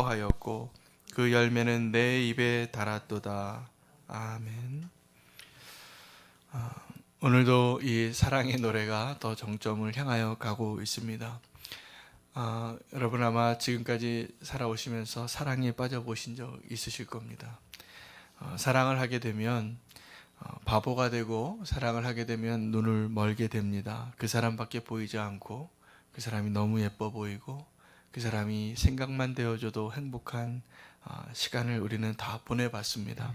하였고 그 열매는 내 입에 달았도다. 아멘. 아, 오늘도 이 사랑의 노래가 더 정점을 향하여 가고 있습니다. 아, 여러분 아마 지금까지 살아오시면서 사랑에 빠져보신 적 있으실 겁니다. 어, 사랑을 하게 되면 어, 바보가 되고 사랑을 하게 되면 눈을 멀게 됩니다. 그 사람밖에 보이지 않고 그 사람이 너무 예뻐 보이고 그 사람이 생각만 되어줘도 행복한 아, 시간을 우리는 다 보내봤습니다.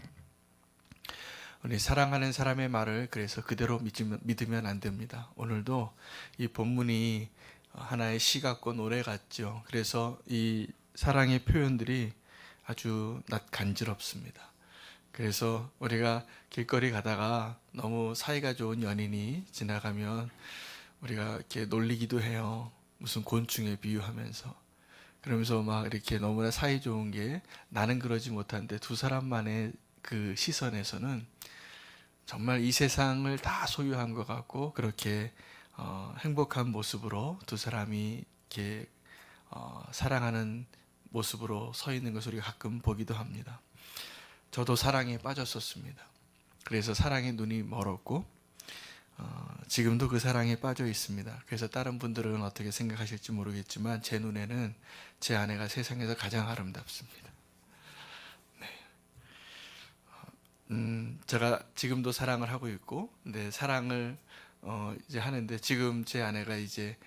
우리 사랑하는 사람의 말을 그래서 그대로 믿으면, 믿으면 안 됩니다. 오늘도 이 본문이 하나의 시 같고 노래 같죠. 그래서 이 사랑의 표현들이 아주 낯 간지럽습니다. 그래서 우리가 길거리 가다가 너무 사이가 좋은 연인이 지나가면 우리가 이렇게 놀리기도 해요. 무슨 곤충에 비유하면서. 그러면서 막 이렇게 너무나 사이 좋은 게 나는 그러지 못한데 두 사람만의 그 시선에서는 정말 이 세상을 다 소유한 것 같고 그렇게 어, 행복한 모습으로 두 사람이 이렇게 어, 사랑하는 모습으로 서 있는 것을 우리가 가끔 보기도 합니다. 저도 사랑에 빠졌었습니다. 그래서 사랑의 눈이 멀었고 어, 지금도 그 사랑에 빠져 있습니다. 그래서 다른 분들은 어떻게 생각하실지 모르겠지만 제 눈에는 제 아내가 세상에서 가장 아름답습니다. 네. 어, 음, 제가 지금도 사랑을 하고 있고, 네, 사랑을 어, 이제 하는데 지금 제 아내가 이제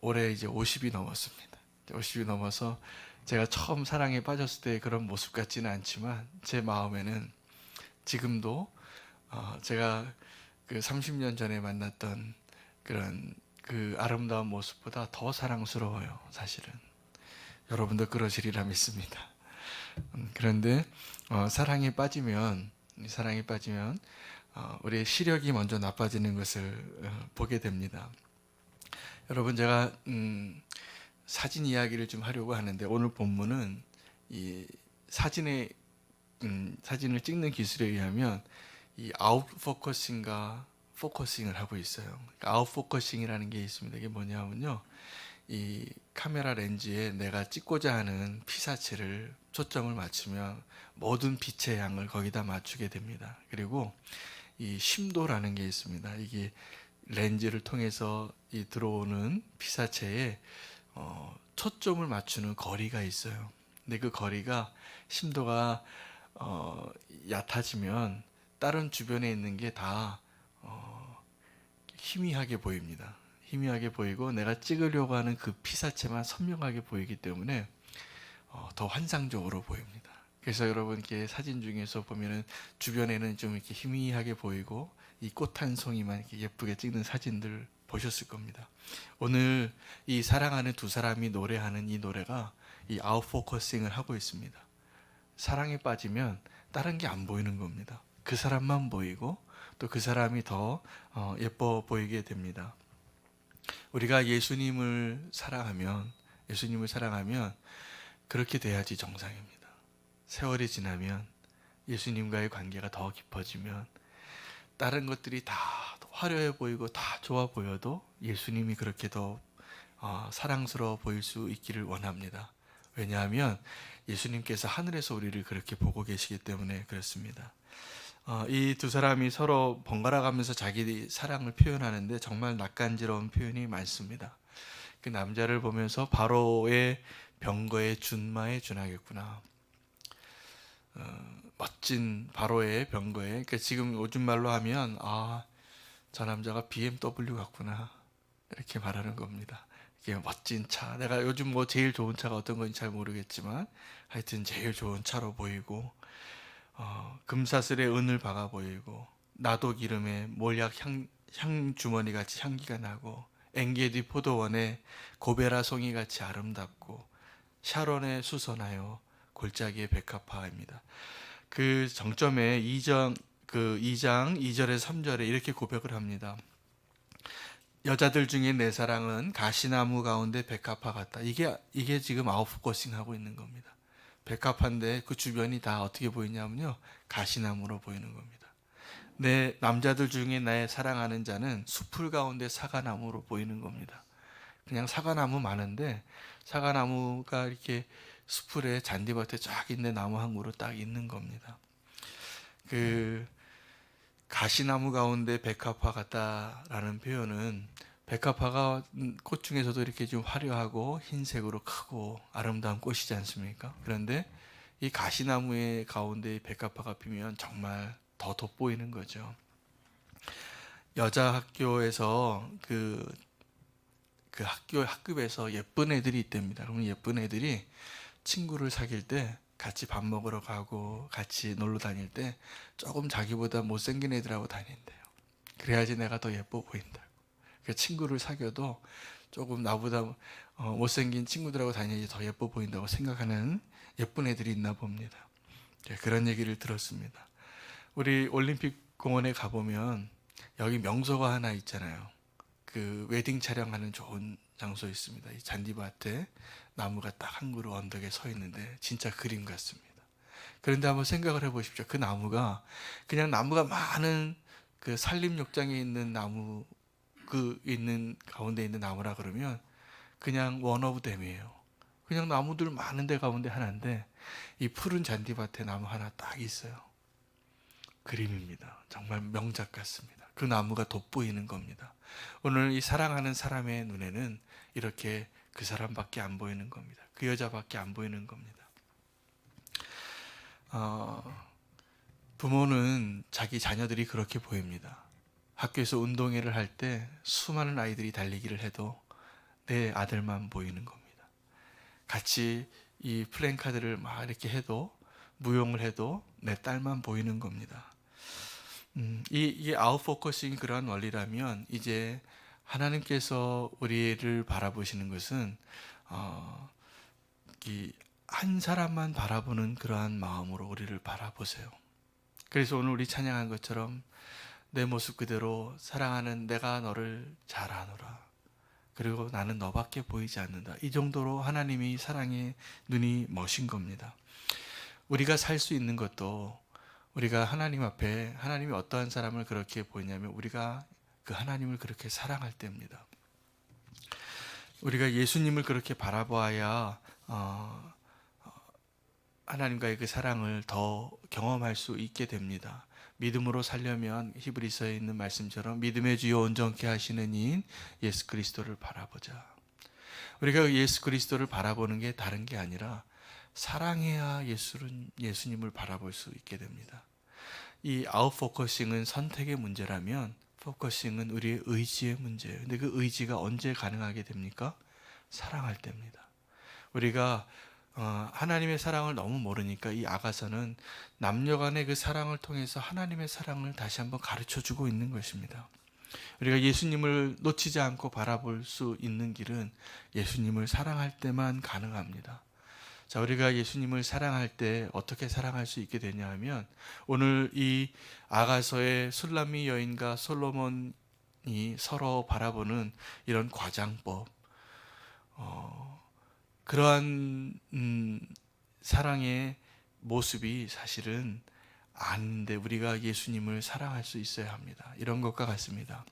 올해 이제 50이 넘었습니다. 50이 넘어서 제가 처음 사랑에 빠졌을 때 그런 모습 같지는 않지만 제 마음에는 지금도 어, 제가 그 30년 전에 만났던 그런 그 아름다운 모습보다 더 사랑스러워요, 사실은. 여러분도 그러시리라 믿습니다. 음, 그런데 어, 사랑에 빠지면 사랑에 빠지면 어, 우리의 시력이 먼저 나빠지는 것을 어, 보게 됩니다. 여러분 제가 음, 사진 이야기를 좀 하려고 하는데 오늘 본문은 이 사진의 음, 사진을 찍는 기술에 의하면 이 아웃 포커싱과 포커싱을 하고 있어요. 그러니까 아웃 포커싱이라는 게 있습니다. 이게 뭐냐면요. 이 카메라 렌즈에 내가 찍고자 하는 피사체를 초점을 맞추면 모든 빛의 양을 거기다 맞추게 됩니다. 그리고 이 심도라는 게 있습니다. 이게 렌즈를 통해서 이 들어오는 피사체에 어, 초점을 맞추는 거리가 있어요. 근데 그 거리가 심도가 어, 얕아지면 다른 주변에 있는 게 다 어, 희미하게 보입니다. 희미하게 보이고 내가 찍으려고 하는 그 피사체만 선명하게 보이기 때문에 어, 더 환상적으로 보입니다. 그래서 여러분 이렇게 사진 중에서 보면은 주변에는 좀 이렇게 희미하게 보이고 이 꽃 한 송이만 이렇게 예쁘게 찍는 사진들 보셨을 겁니다. 오늘 이 사랑하는 두 사람이 노래하는 이 노래가 이 아웃포커싱을 하고 있습니다. 사랑에 빠지면 다른 게 안 보이는 겁니다. 그 사람만 보이고 또 그 사람이 더 어, 예뻐 보이게 됩니다. 우리가 예수님을 사랑하면 예수님을 사랑하면 그렇게 돼야지 정상입니다. 세월이 지나면 예수님과의 관계가 더 깊어지면 다른 것들이 다 화려해 보이고 다 좋아 보여도 예수님이 그렇게 더 어, 사랑스러워 보일 수 있기를 원합니다. 왜냐하면 예수님께서 하늘에서 우리를 그렇게 보고 계시기 때문에 그렇습니다. 어, 이두 사람이 서로 번갈아 가면서 자기 사랑을 표현하는데 정말 낯간지러운 표현이 많습니다. 그 남자를 보면서 바로의 병거의 준마에 준하겠구나. 어, 멋진 바로의 병거에 그러니까 지금 요즘 말로 하면 아 저 남자가 BMW 같구나 이렇게 말하는 겁니다. 이게 멋진 차. 내가 요즘 뭐 제일 좋은 차가 어떤 건지 잘 모르겠지만 하여튼 제일 좋은 차로 보이고 어, 금사슬에 은을 박아 보이고 나도 기름에 몰약 향, 향 주머니 같이 향기가 나고 엥게디 포도원에 고베라 송이 같이 아름답고 샤론의 수선하여 골짜기의 백합화입니다. 그 정점에 2장 그 2장 2절에서 3절에 이렇게 고백을 합니다. 여자들 중에 내 사랑은 가시나무 가운데 백합화 같다. 이게 이게 지금 아웃포커싱 하고 있는 겁니다. 백합화인데 그 주변이 다 어떻게 보이냐면요. 가시나무로 보이는 겁니다. 내 남자들 중에 나의 사랑하는 자는 수풀 가운데 사과나무로 보이는 겁니다. 그냥 사과나무 많은데 사과나무가 이렇게 수풀에 잔디밭에 쫙 있는 나무 한 그루 딱 있는 겁니다. 그 가시나무 가운데 백합화 같다라는 표현은 백합화가 음, 꽃 중에서도 이렇게 좀 화려하고 흰색으로 크고 아름다운 꽃이지 않습니까? 그런데 이 가시나무의 가운데 백합화가 피면 정말 더 돋보이는 거죠. 여자 학교에서 그, 그 학교 학급에서 예쁜 애들이 있답니다. 그러면 예쁜 애들이 친구를 사귈 때 같이 밥 먹으러 가고 같이 놀러 다닐 때 조금 자기보다 못생긴 애들하고 다닌대요. 그래야지 내가 더 예뻐 보인다. 그 친구를 사귀어도 조금 나보다 어, 못생긴 친구들하고 다녀야지 더 예뻐 보인다고 생각하는 예쁜 애들이 있나 봅니다. 네, 그런 얘기를 들었습니다. 우리 올림픽 공원에 가보면 여기 명소가 하나 있잖아요. 그 웨딩 촬영하는 좋은 장소 있습니다. 이 잔디밭에 나무가 딱 한 그루 언덕에 서 있는데 진짜 그림 같습니다. 그런데 한번 생각을 해보십시오. 그 나무가 그냥 나무가 많은 그 산림욕장에 있는 나무 그 있는 가운데 있는 나무라 그러면 그냥 원 오브 댐이에요. 그냥 나무들 많은 데 가운데 하나인데 이 푸른 잔디밭에 나무 하나 딱 있어요. 그림입니다. 정말 명작 같습니다. 그 나무가 돋보이는 겁니다. 오늘 이 사랑하는 사람의 눈에는 이렇게 그 사람밖에 안 보이는 겁니다. 그 여자밖에 안 보이는 겁니다. 어, 부모는 자기 자녀들이 그렇게 보입니다. 학교에서 운동회를 할 때 수많은 아이들이 달리기를 해도 내 아들만 보이는 겁니다. 같이 이 플랜카드를 막 이렇게 해도 무용을 해도 내 딸만 보이는 겁니다. 음, 이, 이 아웃포커싱이 그러한 원리라면 이제 하나님께서 우리를 바라보시는 것은 어, 이한 사람만 바라보는 그러한 마음으로 우리를 바라보세요. 그래서 오늘 우리 찬양한 것처럼 내 모습 그대로 사랑하는 내가 너를 잘 아노라. 그리고 나는 너밖에 보이지 않는다. 이 정도로 하나님이 사랑의 눈이 머신 겁니다. 우리가 살 수 있는 것도 우리가 하나님 앞에 하나님이 어떠한 사람을 그렇게 보이냐면 우리가 그 하나님을 그렇게 사랑할 때입니다. 우리가 예수님을 그렇게 바라봐야 어, 하나님과의 그 사랑을 더 경험할 수 있게 됩니다. 믿음으로 살려면 히브리서에 있는 말씀처럼 믿음의 주요 온전케 하시는 이인 예수 그리스도를 바라보자. 우리가 예수 그리스도를 바라보는 게 다른 게 아니라 사랑해야 예수는 예수님을 바라볼 수 있게 됩니다. 이 아웃 포커싱은 선택의 문제라면 포커싱은 우리의 의지의 문제예요. 근데 그 의지가 언제 가능하게 됩니까? 사랑할 때입니다. 우리가 어, 하나님의 사랑을 너무 모르니까 이 아가서는 남녀간의 그 사랑을 통해서 하나님의 사랑을 다시 한번 가르쳐 주고 있는 것입니다. 우리가 예수님을 놓치지 않고 바라볼 수 있는 길은 예수님을 사랑할 때만 가능합니다. 자, 우리가 예수님을 사랑할 때 어떻게 사랑할 수 있게 되냐 하면 오늘 이 아가서의 술람미 여인과 솔로몬이 서로 바라보는 이런 과장법, 어, 그러한 음, 사랑의 모습이 사실은 아는데 우리가 예수님을 사랑할 수 있어야 합니다. 이런 것과 같습니다.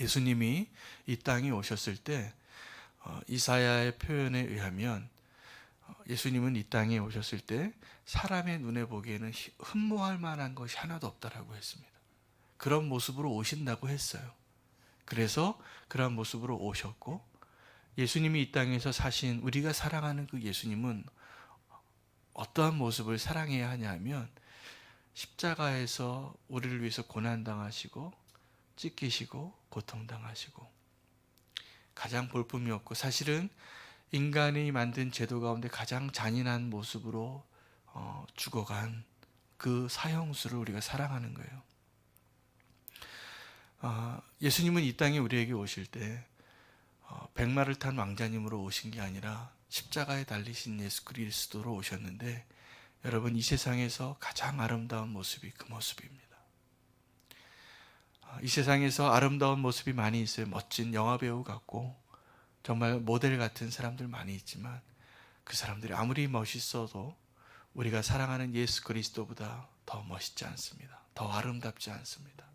예수님이 이 땅에 오셨을 때 어, 이사야의 표현에 의하면 어, 예수님은 이 땅에 오셨을 때 사람의 눈에 보기에는 흠모할 만한 것이 하나도 없다라고 했습니다. 그런 모습으로 오신다고 했어요. 그래서 그런 모습으로 오셨고 예수님이 이 땅에서 사신 우리가 사랑하는 그 예수님은 어떠한 모습을 사랑해야 하냐면 십자가에서 우리를 위해서 고난 당하시고 찢기시고 고통 당하시고 가장 볼품이 없고 사실은 인간이 만든 제도 가운데 가장 잔인한 모습으로 어, 죽어간 그 사형수를 우리가 사랑하는 거예요. 어, 예수님은 이 땅에 우리에게 오실 때 어, 백마를 탄 왕자님으로 오신 게 아니라 십자가에 달리신 예수 그리스도로 오셨는데 여러분 이 세상에서 가장 아름다운 모습이 그 모습입니다. 어, 이 세상에서 아름다운 모습이 많이 있어요. 멋진 영화 배우 같고 정말 모델 같은 사람들 많이 있지만 그 사람들이 아무리 멋있어도 우리가 사랑하는 예수 그리스도보다 더 멋있지 않습니다. 더 아름답지 않습니다.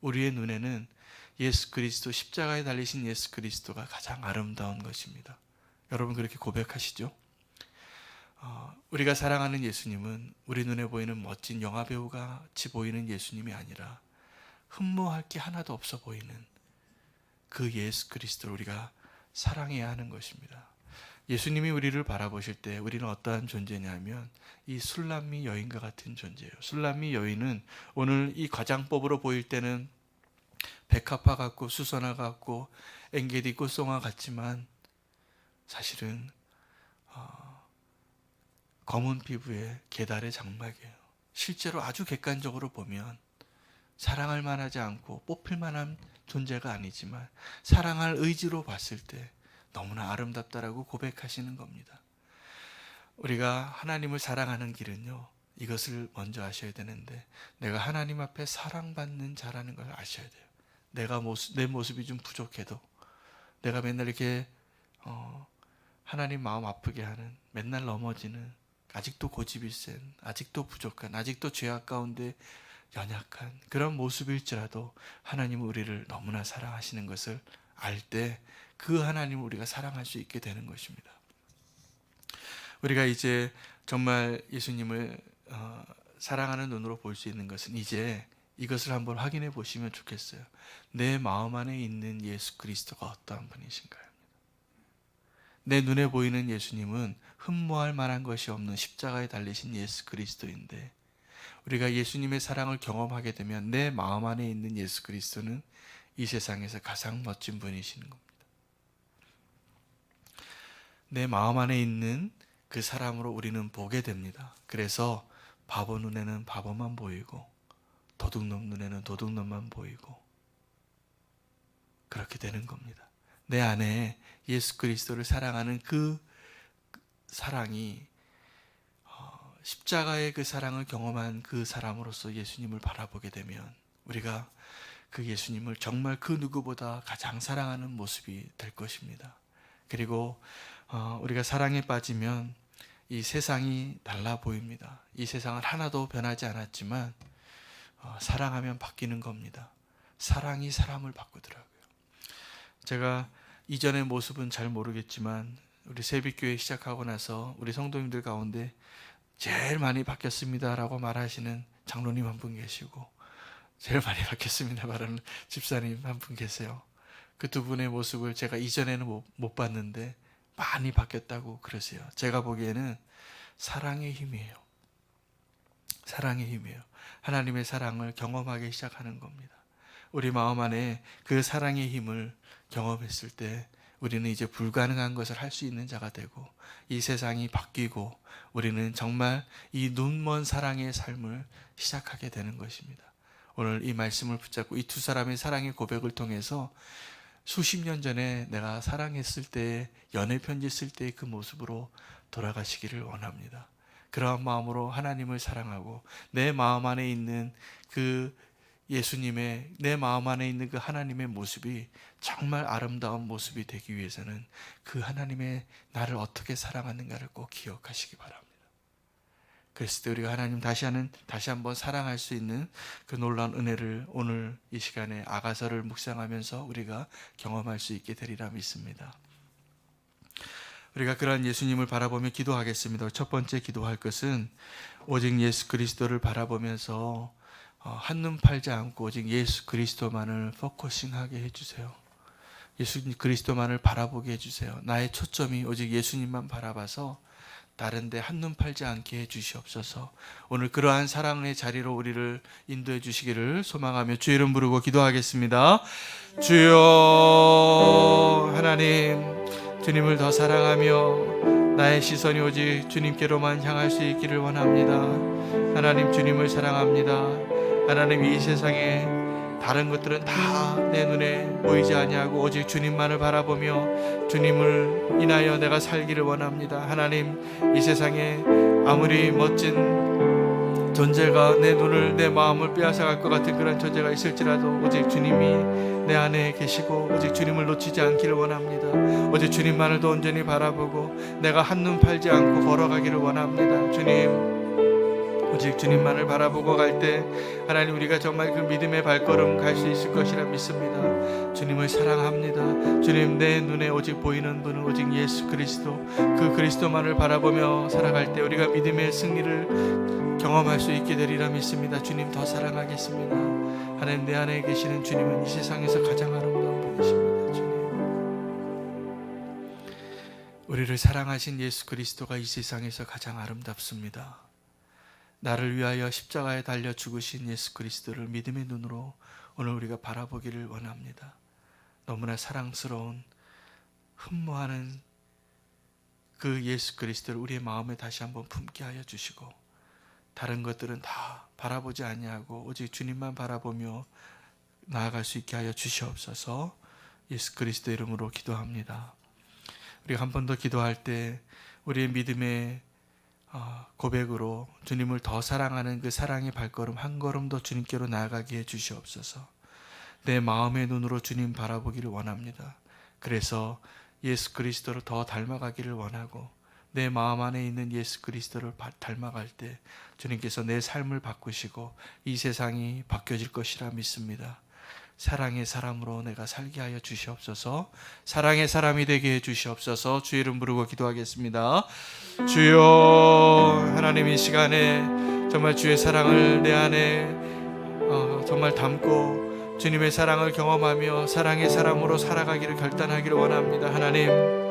우리의 눈에는 예수 그리스도 십자가에 달리신 예수 그리스도가 가장 아름다운 것입니다. 여러분 그렇게 고백하시죠? 어, 우리가 사랑하는 예수님은 우리 눈에 보이는 멋진 영화 배우가 같이 보이는 예수님이 아니라 흠모할 게 하나도 없어 보이는 그 예수 그리스도를 우리가 사랑해야 하는 것입니다. 예수님이 우리를 바라보실 때 우리는 어떠한 존재냐면 이 술람미 여인과 같은 존재예요. 술람미 여인은 오늘 이 과장법으로 보일 때는 백합화 같고 수선화 같고 엥게디 꽃송화 같지만 사실은 어, 검은 피부에 계달의 장막이에요. 실제로 아주 객관적으로 보면 사랑할 만하지 않고 뽑힐 만한 존재가 아니지만 사랑할 의지로 봤을 때 너무나 아름답다라고 고백하시는 겁니다. 우리가 하나님을 사랑하는 길은요. 이것을 먼저 아셔야 되는데 내가 하나님 앞에 사랑받는 자라는 걸 아셔야 돼요. 내가 모습, 내 모습이 좀 부족해도 내가 맨날 이렇게 어, 하나님 마음 아프게 하는 맨날 넘어지는 아직도 고집이 센 아직도 부족한 아직도 죄악 가운데 연약한 그런 모습일지라도 하나님은 우리를 너무나 사랑하시는 것을 알 때 그 하나님을 우리가 사랑할 수 있게 되는 것입니다. 우리가 이제 정말 예수님을 어, 사랑하는 눈으로 볼 수 있는 것은 이제 이것을 한번 확인해 보시면 좋겠어요. 내 마음 안에 있는 예수 그리스도가 어떠한 분이신가요? 내 눈에 보이는 예수님은 흠모할 만한 것이 없는 십자가에 달리신 예수 그리스도인데 우리가 예수님의 사랑을 경험하게 되면 내 마음 안에 있는 예수 그리스도는 이 세상에서 가장 멋진 분이시는 겁니다. 내 마음 안에 있는 그 사람으로 우리는 보게 됩니다. 그래서 바보 눈에는 바보만 보이고 도둑놈 눈에는 도둑놈만 보이고 그렇게 되는 겁니다. 내 안에 예수 그리스도를 사랑하는 그 사랑이 어, 십자가의 그 사랑을 경험한 그 사람으로서 예수님을 바라보게 되면 우리가 그 예수님을 정말 그 누구보다 가장 사랑하는 모습이 될 것입니다. 그리고 어, 우리가 사랑에 빠지면 이 세상이 달라 보입니다. 이 세상은 하나도 변하지 않았지만 어, 사랑하면 바뀌는 겁니다. 사랑이 사람을 바꾸더라고요. 제가 이전의 모습은 잘 모르겠지만 우리 세빛교회 시작하고 나서 우리 성도님들 가운데 제일 많이 바뀌었습니다라고 말하시는 장로님 한 분 계시고 제일 많이 바뀌었습니다 말하는 집사님 한 분 계세요. 그 두 분의 모습을 제가 이전에는 못, 못 봤는데 많이 바뀌었다고 그러세요. 제가 보기에는 사랑의 힘이에요. 사랑의 힘이에요. 하나님의 사랑을 경험하기 시작하는 겁니다. 우리 마음 안에 그 사랑의 힘을 경험했을 때 우리는 이제 불가능한 것을 할 수 있는 자가 되고 이 세상이 바뀌고 우리는 정말 이 눈먼 사랑의 삶을 시작하게 되는 것입니다. 오늘 이 말씀을 붙잡고 이 두 사람의 사랑의 고백을 통해서 수십 년 전에 내가 사랑했을 때 연애 편지 쓸때그 모습으로 돌아가시기를 원합니다. 그러한 마음으로 하나님을 사랑하고 내 마음 안에 있는 그 예수님의 내 마음 안에 있는 그 하나님의 모습이 정말 아름다운 모습이 되기 위해서는 그 하나님의 나를 어떻게 사랑하는가를 꼭 기억하시기 바랍니다. 그랬을 때 우리가 하나님 다시 하는 다시 한번 사랑할 수 있는 그 놀라운 은혜를 오늘 이 시간에 아가서를 묵상하면서 우리가 경험할 수 있게 되리라 믿습니다. 우리가 그러한 예수님을 바라보며 기도하겠습니다. 첫 번째 기도할 것은 오직 예수 그리스도를 바라보면서 어, 한눈 팔지 않고 오직 예수 그리스도만을 포커싱하게 해주세요. 예수 그리스도만을 바라보게 해주세요. 나의 초점이 오직 예수님만 바라봐서 다른데 한눈 팔지 않게 해주시옵소서. 오늘 그러한 사랑의 자리로 우리를 인도해 주시기를 소망하며 주 이름 부르고 기도하겠습니다. 주여 하나님 주님을 더 사랑하며 나의 시선이 오직 주님께로만 향할 수 있기를 원합니다. 하나님 주님을 사랑합니다. 하나님 이 세상에 다른 것들은 다 내 눈에 보이지 아니하고 오직 주님만을 바라보며 주님을 인하여 내가 살기를 원합니다. 하나님 이 세상에 아무리 멋진 존재가 내 눈을 내 마음을 빼앗아갈 것 같은 그런 존재가 있을지라도 오직 주님이 내 안에 계시고 오직 주님을 놓치지 않기를 원합니다. 오직 주님만을 더 온전히 바라보고 내가 한눈 팔지 않고 걸어가기를 원합니다. 주님 오직 주님만을 바라보고 갈 때 하나님 우리가 정말 그 믿음의 발걸음 갈 수 있을 것이라 믿습니다. 주님을 사랑합니다. 주님 내 눈에 오직 보이는 분은 오직 예수 그리스도 그 그리스도만을 바라보며 살아갈 때 우리가 믿음의 승리를 경험할 수 있게 되리라 믿습니다. 주님 더 사랑하겠습니다. 하나님 내 안에 계시는 주님은 이 세상에서 가장 아름다운 분이십니다. 주님. 우리를 사랑하신 예수 그리스도가 이 세상에서 가장 아름답습니다. 나를 위하여 십자가에 달려 죽으신 예수 그리스도를 믿음의 눈으로 오늘 우리가 바라보기를 원합니다. 너무나 사랑스러운 흠모하는 그 예수 그리스도를 우리의 마음에 다시 한번 품게 하여 주시고 다른 것들은 다 바라보지 아니하고 오직 주님만 바라보며 나아갈 수 있게 하여 주시옵소서. 예수 그리스도 이름으로 기도합니다. 우리가 한 번 더 기도할 때 우리의 믿음의 어, 고백으로 주님을 더 사랑하는 그 사랑의 발걸음 한 걸음 더 주님께로 나아가게 해 주시옵소서. 내 마음의 눈으로 주님 바라보기를 원합니다. 그래서 예수 그리스도를 더 닮아가기를 원하고 내 마음 안에 있는 예수 그리스도를 바- 닮아갈 때 주님께서 내 삶을 바꾸시고 이 세상이 바뀌어질 것이라 믿습니다. 사랑의 사람으로 내가 살게 하여 주시옵소서. 사랑의 사람이 되게 해 주시옵소서. 주 이름 부르고 기도하겠습니다. 주여 하나님 이 시간에 정말 주의 사랑을 내 안에 어, 정말 담고 주님의 사랑을 경험하며 사랑의 사람으로 살아가기를 결단하기를 원합니다. 하나님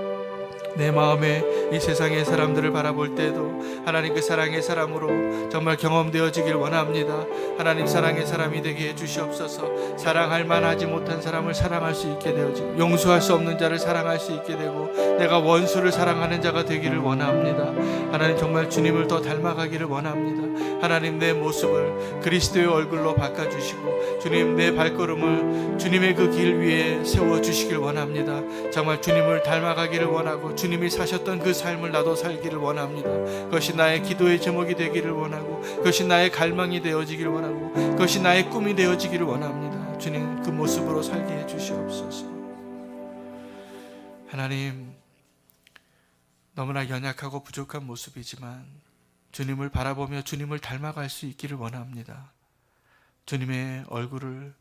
내 마음에 이 세상의 사람들을 바라볼 때도 하나님 그 사랑의 사람으로 정말 경험되어지길 원합니다. 하나님 사랑의 사람이 되게 해 주시옵소서. 사랑할 만하지 못한 사람을 사랑할 수 있게 되어지고 용서할 수 없는 자를 사랑할 수 있게 되고 내가 원수를 사랑하는 자가 되기를 원합니다. 하나님 정말 주님을 더 닮아가기를 원합니다. 하나님 내 모습을 그리스도의 얼굴로 바꿔 주시고 주님 내 발걸음을 주님의 그 길 위에 세워 주시길 원합니다. 정말 주님을 닮아가기를 원하고 주님이 사셨던 그 삶을 나도 살기를 원합니다. 그것이 나의 기도의 제목이 되기를 원하고 그것이 나의 갈망이 되어지기를 원하고 그것이 나의 꿈이 되어지기를 원합니다. 주님 그 모습으로 살게 해 주시옵소서. 하나님 너무나 연약하고 부족한 모습이지만 주님을 바라보며 주님을 닮아갈 수 있기를 원합니다. 주님의 얼굴을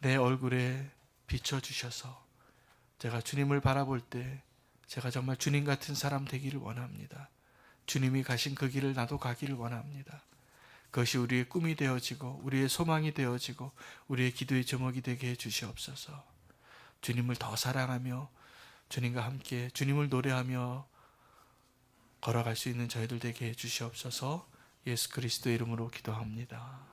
내 얼굴에 비춰 주셔서 제가 주님을 바라볼 때 제가 정말 주님 같은 사람 되기를 원합니다. 주님이 가신 그 길을 나도 가기를 원합니다. 그것이 우리의 꿈이 되어지고 우리의 소망이 되어지고 우리의 기도의 제목이 되게 해 주시옵소서. 주님을 더 사랑하며 주님과 함께 주님을 노래하며 걸어갈 수 있는 저희들 되게 해 주시옵소서. 예수 그리스도 이름으로 기도합니다.